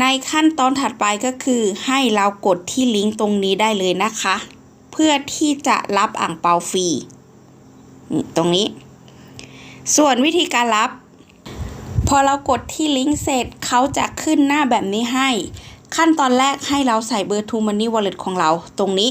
ในขั้นตอนถัดไปก็คือให้เรากดที่ลิงก์ตรงนี้ได้เลยนะคะ เพื่อที่จะรับอ่างเปาฟรีตรงนี้ ส่วนวิธีการรับ พอเรากดที่ลิงก์เสร็จเขาจะขึ้นหน้าแบบนี้ให้ ขั้นตอนแรกให้เราใส่เบอร์ทูมันนี่วอลเล็ตของเราตรงนี้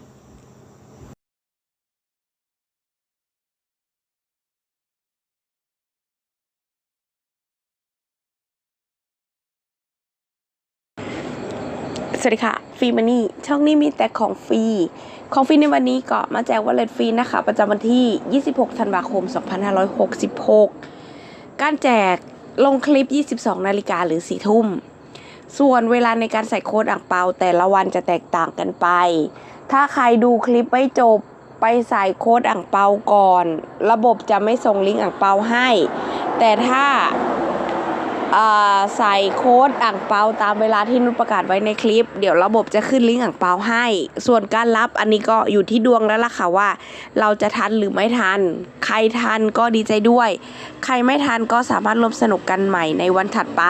สวัสดีค่ะฟรีมันนี่ช่องนี้มีแต่ของฟรีของฟรีในวันนี้ก็มาแจกวอลเล็ตฟรีนะคะ ประจำวันที่ 26 ธันวาคม 2566 การแจกลงคลิป 22 นาฬิกาหรือ 4 ทุ่ม ส่วนเวลาในการใส่โค้ดอ่างเปาแต่ละวันจะแตกต่างกันไป ถ้าใครดูคลิปไม่จบไปใส่โค้ดอ่างเปาก่อน ระบบจะไม่ส่งลิงก์อ่างเปาให้ แต่ถ้าอ่า ใส่โค้ดอ่างเปาตามเวลาที่นุชประกาศไว้ในคลิป เดี๋ยวระบบจะขึ้นลิงก์อ่างเปาให้ ส่วนการรับอันนี้ก็อยู่ที่ดวงแล้วล่ะค่ะว่า เราจะทันหรือไม่ทัน ใครทันก็ดีใจด้วย ใครไม่ทันก็สามารถร่วมสนุกกันใหม่ในวันถัดไป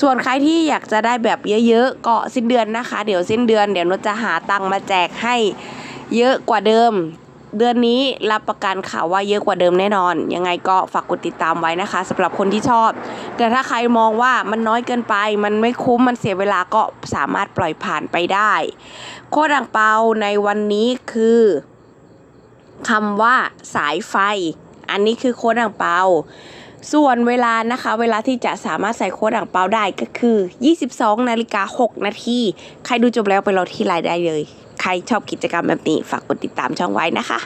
ส่วนใครที่อยากจะได้แบบเยอะๆก็สิ้นเดือนนะคะ เดี๋ยวสิ้นเดือนเดี๋ยวนุชจะหาตังค์มาแจกให้เยอะกว่าเดิม เดือนนี้รับประกันค่ะว่าเยอะกว่าเดิมแน่นอน ยังไงก็ฝากกดติดตามไว้นะคะสำหรับคนที่ชอบ แต่ถ้าใครมองว่ามันน้อยเกินไป มันไม่คุ้มมันเสียเวลาก็สามารถปล่อยผ่านไปได้ โคดอ่างเปาในวันนี้คือคำว่าสายไฟ อันนี้คือโคดอ่างเปาส่วนเวลานะคะ เวลาที่จะสามารถใส่โค้ดอ่างเปาได้ก็คือ 22นาฬิกา6นาทีใครดูจบแล้วไปรอที่ไลน์ได้เลย ใครชอบกิจกรรมแบบนี้ฝากกดติดตามช่องไว้นะคะ